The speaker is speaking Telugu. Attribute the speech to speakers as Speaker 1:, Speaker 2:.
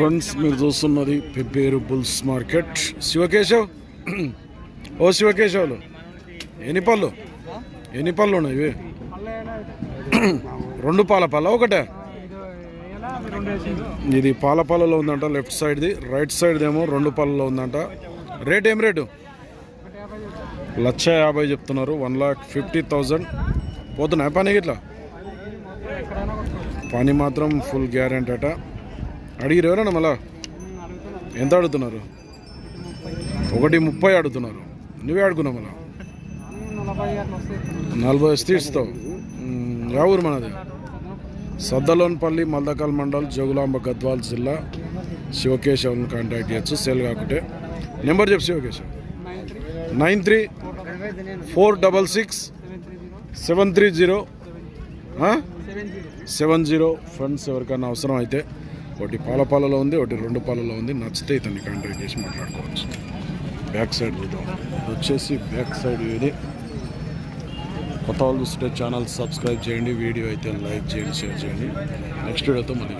Speaker 1: ఫ్రెండ్స్ మీరు చూస్తున్నది పెబ్బేరు బుల్స్ మార్కెట్ శివకేశవ్ ఓ శివకేశవులు ఎన్ని పళ్ళు ఎన్ని పళ్ళు ఉన్నాయి ఇవి రెండు పాల పళ్ళ ఒకటే ఇది పాల పళ్ళలో ఉందంట లెఫ్ట్ సైడ్ది రైట్ సైడ్ ఏమో రెండు పళ్ళలో ఉందంట రేట్ ఏం రేటు లక్ష యాభై చెప్తున్నారు వన్ లాక్ ఫిఫ్టీ థౌజండ్ పోతున్నాయి పని ఇట్లా పని మాత్రం ఫుల్ గ్యారెంటీ అట. అడిగిరు ఎవరన్నా మళ్ళా? ఎంత అడుగుతున్నారు ఒకటి ముప్పై అడుగుతున్నారు నువ్వే అడుగున్నావు మళ్ళా? నలభై వస్తే యా ఊరు మనది? సద్దలోన్పల్లి మల్దకల్ మండల్ జోగులాంబ గద్వాల్ జిల్లా. శివకేశవ్ని కాంటాక్ట్ చేయొచ్చు. సెల్ కాకుంటే. నెంబర్ చెప్పు Shivakeshav. Nine three four double six seven three zero. Seven zero. Friends ఎవరికైనా అవసరం అయితే ఒకటి పాలపాలలో ఉంది ఒకటి రెండు పాలలో ఉంది. నచ్చితే ఇతన్ని కాంటాక్ట్ చేసి మాట్లాడుకోవచ్చు. బ్యాక్ సైడ్ చూద్దాం ఇది వచ్చేసి బ్యాక్ సైడ్ ఇది. కొత్త వాళ్ళు చూస్తుంటే ఛానల్ సబ్స్క్రైబ్ చేయండి. వీడియో అయితే లైక్ చేయండి షేర్ చేయండి. నెక్స్ట్ వీడియోతో మళ్ళీ